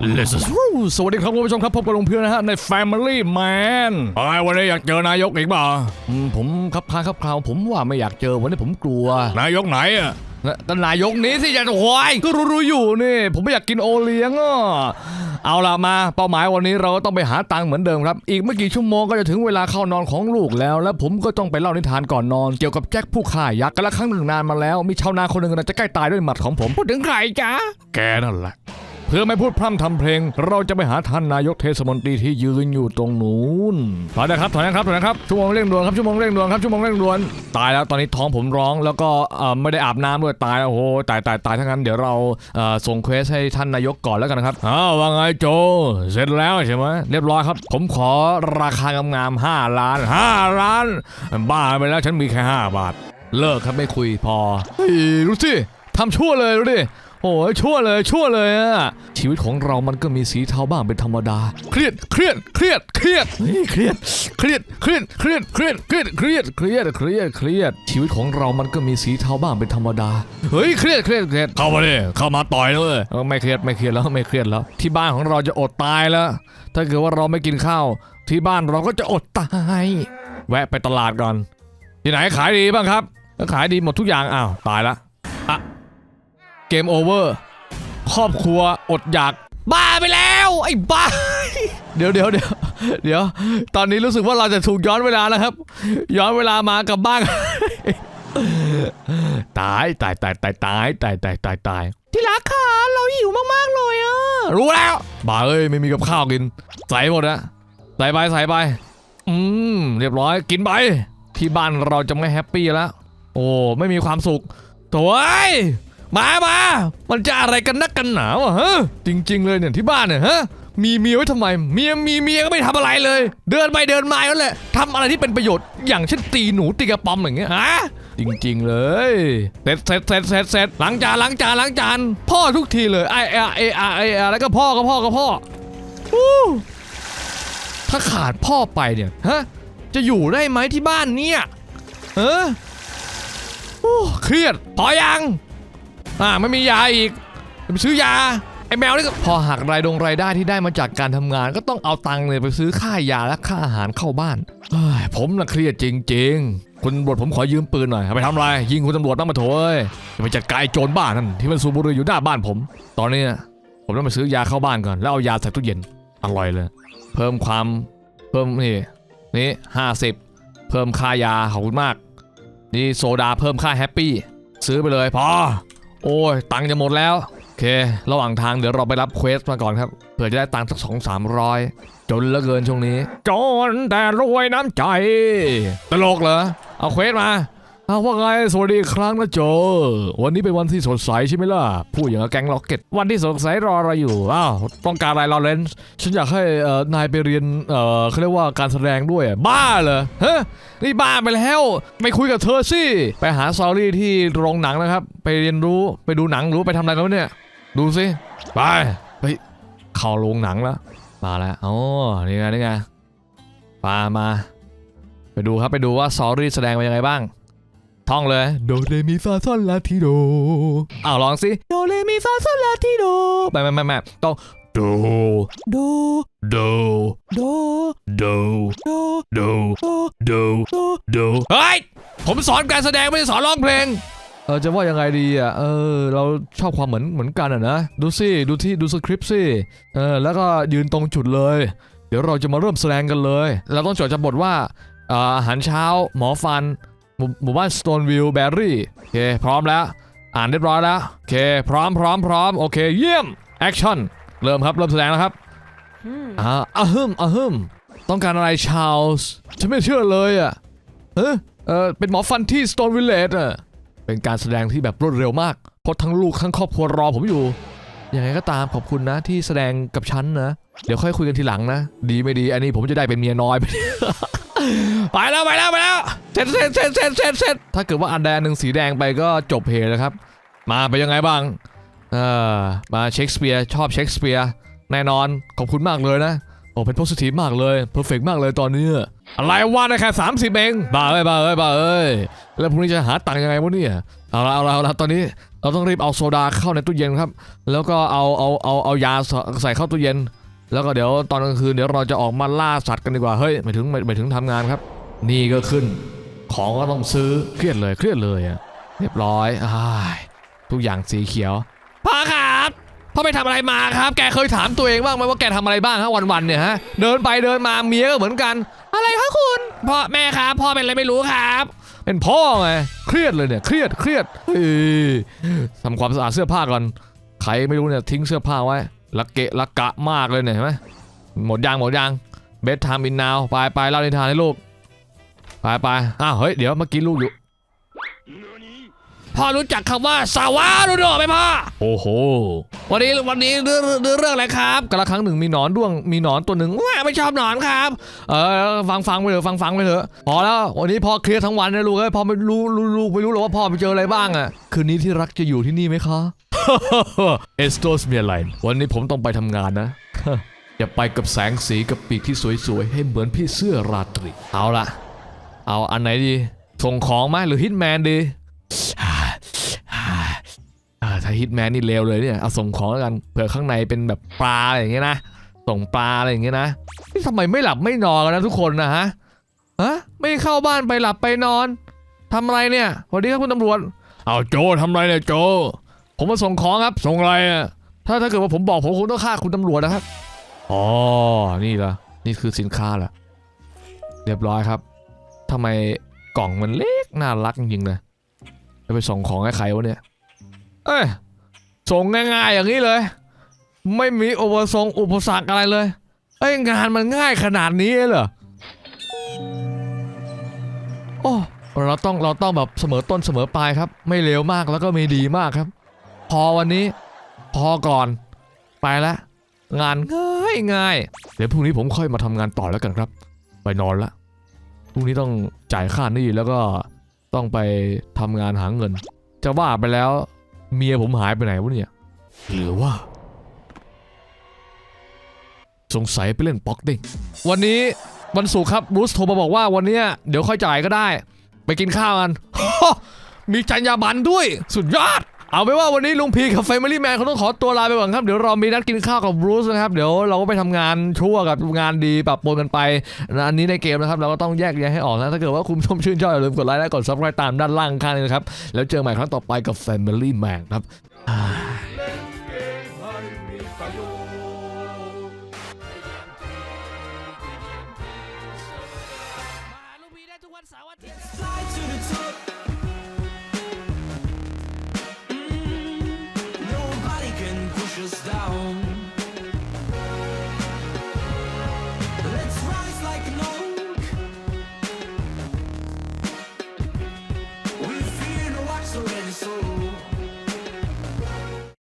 Let's go สวัสดีครับคุณผู้ชมครับพบกับลุงเพื่อนนะฮะใน Family Man ไอ้วันนี้อยากเจอนายกอีกเปล่าอืมผมครับคล้ายครับคราวผมว่าไม่อยากเจอวันนี้ผมกลัว นายกไหนอะก็นายกนี้สิจะโวยก็รู้ๆอยู่นี่ ผมไม่อยากกินโอเลี้ยงอะเอาล่ะมาเป้าหมายวันนี้เราก็ต้องไปหาตังค์เหมือนเดิมครับ อีกไม่กี่ชั่วโมงก็จะถึงเวลาเข้านอนของลูกแล้ว และผมก็ต้องไปเล่านิทานก่อนนอน เกี่ยวกับแจ็คผู้ฆ่ายักษ์กันละครั้งหนึ่งนานมาแล้ว มีชาวนาคนหนึ่งกำลังจะใกล้ตายด้วยหมัดของผมพูดถึงใครจ๊ะแกนั่นแหละ เพื่อไม่พูดพร่ำทำเพลง เราจะไปหาท่านนายกเทศมนตรีที่ยืนอยู่ตรงนู้นถอยนะครับถอยนะครับถอยนะครับชั่วโมงเร่งด่วนครับชั่วโมงเร่งด่วนครับชั่วโมงเร่งด่วน ตายแล้วตอนนี้ท้องผมร้องแล้วก็ไม่ได้อาบน้ำด้วยตายแล้วโอ้โหตายตายตายทั้งนั้นเดี๋ยวเราส่งเควสให้ท่านนายกก่อนแล้วกันนะครับอ้าวว่าไงโจ เสร็จแล้วใช่ไหมเรียบร้อยครับ ผมขอราคางามๆห้าล้านห้าล้าน บ้าไปแล้วฉันมีแค่ห้าบาท เลิกครับไม่คุยพอเฮ้สิทำชั่วเลยดูดิ โอ้ยชั่วเลยชั่วเลยอะชีวิตของเรามันก็มีสีเทาบ้างเป็นธรรมดา เครียดเครียดเครียดเครียดเฮ้ยเครียดเครียดเครียดเครียดเครียดเครียดเครียดเครียดเครียดเครียด ชีวิตของเรามันก็มีสีเทาบ้างเป็นธรรมดาเฮ้ยเครียดเครียดเครียดเข้ามาดิเข้ามาต่อยเลยเออไม่เครียดไม่เครียดแล้วไม่เครียดแล้ว ที่บ้านของเราจะอดตายแล้ว ถ้าเกิดว่าเราไม่กินข้าว ที่บ้านเราก็จะอดตายแวะไปตลาดก่อนที่ไหนขายดีบ้างครับก็ขายดีหมดทุกอย่างอ้าวตายละอะ เกมโอเวอร์ ครอบครัวอดอยาก บ้าไปแล้ว ไอ้บ้า เดี๋ยวเดี๋ยวเดี๋ยวเดี๋ยว ตอนนี้รู้สึกว่าเราจะถูกย้อนเวลาแล้วครับ ย้อนเวลามากลับบ้านตายตายตายตายตายตายตายตายตายที่รักค่ะเราหิวมากๆเลยอะรู้แล้วบ้าเอ้ยไม่มีกับข้าวกิน ใส่หมดอะใส่ไปใส่ไป อืมเรียบร้อยกินไป ที่บ้านเราจะไม่แฮปปี้แล้ว โอ้ไม่มีความสุขโถ่เอ้ย มามา มันจะอะไรกันนักกันหนาวอะฮะ จริง ๆ เลยเนี่ยที่บ้านเนี่ยฮะ มีเมียไว้ทำไม เมียมีเมียก็ไม่ทำอะไรเลย เดินไปเดินมาแล้วแหละทำอะไรที่เป็นประโยชน์ อย่างเช่นตีหนูตีกระป๋อมอย่างเงี้ยฮะจริง ๆ เลย เสร็จเสร็จเสร็จเสร็จเสร็จล้างจานล้างจานล้างจาน พ่อทุกทีเลยไอเอไอไอไอแล้วก็พ่อก็พ่อก็พ่อถ้าขาดพ่อไปเนี่ยฮะจะอยู่ได้ไหมที่บ้านเนี่ยเออโอ้เครียดพอยัง อ่าไม่มียาอีกไปซื้อยาไอ้แมวนี่ก็พอหักรายดงรายได้ที่ได้มาจากการทำงาน ก็ต้องเอาตังค์เนี่ยไปซื้อค่ายาและค่าอาหารเข้าบ้านเอ้ยผมน่ะเครียดจริง ๆ คุณตำรวจผมขอยืมปืนหน่อยไปทำอะไรยิงคุณตำรวจบ้างมาโถยจะไปจัดการไอโจรบ้านนั่นที่มันสูบบุหรี่อยู่หน้าบ้านผม ตอนนี้ผมต้องไปซื้อยาเข้าบ้านก่อนแล้วเอายาใส่ตู้เย็นอร่อยเลย เพิ่มความเพิ่มนี่นี่ห้าสิบเพิ่มค่ายาขอบคุณมาก นี่โซดาเพิ่มค่าแฮปปี้ซื้อไปเลยพอ โอ้ยตังค์จะหมดแล้ว โอเค ระหว่างทางเดี๋ยวเราไปรับเควสมาก่อนครับเผื่อจะได้ตังค์สักสองสามร้อยจนเหลือเกินช่วงนี้จนแต่รวยน้ำใจ ตลกเหรอ เอาเควสมา เอาว่าไงสวัสดีอีกครั้งนะโจ วันนี้เป็นวันที่สดใสใช่ไหมล่ะ พูดอย่างกับแก๊งล็อกเก็ต วันที่สดใสรอเราอยู่ อ้าว ต้องการอะไรลอเรนซ์ฉันอยากให้เอ่อนายไปเรียน เอ่อเขาเรียกว่าการแสดงด้วย บ้าเหรอฮะนี่บ้าไปแล้ว ไม่คุยกับเธอสิ ไปหาซอรี่ที่โรงหนังนะครับ ไปเรียนรู้ไปดูหนังหรือไปทำอะไรแล้วเนี่ย ดูสิ ไป เฮ้ย เข้าโรงหนังแล้ว มาแล้วอ๋อนี่ไงนี่ไงมามา ไปดูครับไปดูว่าซอรี่แสดงเป็นยังไงบ้าง ท่องเลยโดเรมีฟาซอนลาทิโดอ้าวลองสิโดเรมีฟาซอนลาทิโดไม่ไม่ไม่ไม่ต้องโดโดโดโดโดโดโดโดโดเฮ้ยผมสอนการแสดงไม่ได้สอนร้องเพลงเออจะว่ายังไงดีอะเออเราชอบความเหมือนเหมือนกันอะนะดูสิดูที่ดูสคริปต์สิเออแล้วก็ยืนตรงจุดเลย เดี๋ยวเราจะมาเริ่มแสดงกันเลย เราต้องจดจำบทว่าอ่าอาหารเช้าหมอฟัน หมู่หมู่บ้านสโตนวิลแบรี่โอเค พร้อมแล้ว อ่านเรียบร้อยแล้ว โอเค พร้อมพร้อมพร้อมโอเค เยี่ยม แอคชั่น เริ่มครับ เริ่มแสดงแล้วครับอ่าอะฮึมอะฮึมต้องการอะไรชาลส์ฉันไม่เชื่อเลยอะเออเออเป็นหมอฟันที่สโตนวิลเลจอะเป็นการแสดงที่แบบรวดเร็วมากเพราะทั้งลูกทั้งครอบครัวรอผมอยู่ยังไงก็ตามขอบคุณนะที่แสดงกับฉันนะ เดี๋ยวค่อยคุยกันทีหลังนะ ดีไม่ดี อันนี้ผมจะได้เป็นเมียน้อยไป ปแล้วไปแล้วไปแล้วเสร็จเสร็จเสร็จเสร็จเสร็จเสร็จถ้าเกิดว่าอันใดนหนึ่งสีแดงไปก็จบเพลงแล้วครับ มาไปยังไงบ้างเออมาเชคสเปียร์ชอบเชคสเปียร์แน่นอนขอบคุณมากเลยนะโอ้เป็นโพสิทีฟมากเลยเพอร์เฟกมากเลยตอนนี้ อะไรว่าได้แค่สามสิบเองบ้าเอ้ยบ้าเอ้ยบ้าเอ้ยแล้วพรุ่งนี้จะหาตังค์ยังไงวะเนี่ยเอาละเอาละเอาละตอนนี้เราต้องรีบเอาโซดาเข้าในตู้เย็นครับ แล้วก็เอาเอาเอาเอายาใส่เข้าตู้เย็น แล้วก็เดี๋ยวตอนกลางคืนเดี๋ยวเราจะออกมาล่าสัตว์กันดีกว่าเฮ้ยหมายถึงหมายหมายถึงทำงานครับ นี่ก็ขึ้น ของก็ต้องซื้อเครียดเลยเครียดเลยอะเรียบร้อยอ้ายทุกอย่างสีเขียวพ่อครับพ่อไปทำอะไรมาครับ แกเคยถามตัวเองบ้างไหมว่าแกทำอะไรบ้างฮะวันๆเนี่ยฮะเดินไปเดินมาเมียก็เหมือนกัน อะไรคะคุณพ่อแม่ครับพ่อเป็นอะไรไม่รู้ครับเป็นพ่อไงเครียดเลยเนี่ยเครียดเครียดเฮ้ยทำความสะอาดเสื้อผ้าก่อนใครไม่รู้เนี่ยทิ้งเสื้อผ้าไว้ ละเกะละกะมากเลยเนี่ยเห็นไหมหมดยางหมดยางเบสไทม์อินนาวไปไปเล่านิทานให้ลูกไปไปอ้าวเฮ้ยเดี๋ยวเมื่อกี้ลูกอยู่พ่อรู้จักคำว่าสาวารุโดไหมพ่อโอ้โหวันนี้วันนี้เรื่องเรื่องเรื่องอะไรครับกระครั้งหนึ่งมีหนอนด้วงมีหนอนตัวหนึ่งว่าไม่ชอบหนอนครับ เออฟังฟังไปเถอะฟังฟังไปเถอะพอแล้ววันนี้พ่อเครียดทั้งวันนะลูกเอ้ยพ่อไม่รู้รู้รู้ไม่รู้หรอกว่าพ่อไปเจออะไรบ้างอะคืนนี้ที่รักจะอยู่ที่นี่ไหมคะ เอสโตสเมียไลน์วันนี้ผมต้องไปทำงานนะอย่าไปกับแสงสีกับปีกที่สวยๆ ให้เหมือนพี่เสื้อราตรี เอาละเอาอันไหนดี ส่งของไหมหรือฮิตแมนดีถ้าฮิตแมนนี่เลวเลยเนี่ยเอาส่งของแล้วกันเผื่อข้างในเป็นแบบปลาอะไรอย่างเงี้ยนะส่งปลาอะไรอย่างเงี้ยนะนี่ทำไมไม่หลับไม่นอนกันนะทุกคนนะฮะฮะไม่เข้าบ้านไปหลับไปนอนทำอะไรเนี่ยสวัสดีครับคุณตำรวจเอาโจทำอะไรเนี่ยโจ ผมมาส่งของครับ ส่งอะไรอะถ้าถ้าเกิดว่าผมบอกผมคงต้องฆ่าคุณตำรวจนะครับ อ๋อ นี่ละนี่คือสินค้าละเรียบร้อยครับทำไมกล่องมันเล็กน่ารักจริงๆเลยจะไปส่งของให้ใครวะเนี่ย เอ้ย ส่งง่ายๆอย่างนี้เลย ไม่มีอุปสงค์อุปสรรคอะไรเลย เอ้ยงานมันง่ายขนาดนี้เหรอ โอ้ เราต้องเราต้องแบบเสมอต้นเสมอปลายครับ ไม่เลวมากแล้วก็ไม่ดีมากครับ พอวันนี้ พอก่อน ไปละ งานง่ายง่ายเดี๋ยวพรุ่งนี้ผมค่อยมาทำงานต่อแล้วกันครับ ไปนอนละพรุ่งนี้ต้องจ่ายค่าหนี้แล้วก็ต้องไปทำงานหาเงิน จะว่าไปแล้ว เมียผมหายไปไหนวะเนี่ยหรือว่า สงสัยไปเล่นป๊อกเด้งวันนี้วันศุกร์ครับบรูซโทรมาบอกว่าวันเนี้ยเดี๋ยวค่อยจ่ายก็ได้ ไปกินข้าวกันมีจรรยาบรรณด้วย สุดยอด เอาไปว่าวันนี้ลุงพีกับแฟมิลี่แมนเขาต้องขอตัวลาไปก่อนครับ เดี๋ยวเรามีนัดกินข้าวกับบรูซนะครับ เดี๋ยวเราก็ไปทำงานชั่วกับงานดีปรับปนกันไปนะอันนี้ในเกมนะครับ เราก็ต้องแยกแยะให้ออกนะ ถ้าเกิดว่าคุณชมชื่นชอบอย่าลืมกดไลค์และกดซับสไครต์ตามด้านล่างข้างนี้นะครับ แล้วเจอใหม่ครั้งต่อไปกับ Family Man ครับ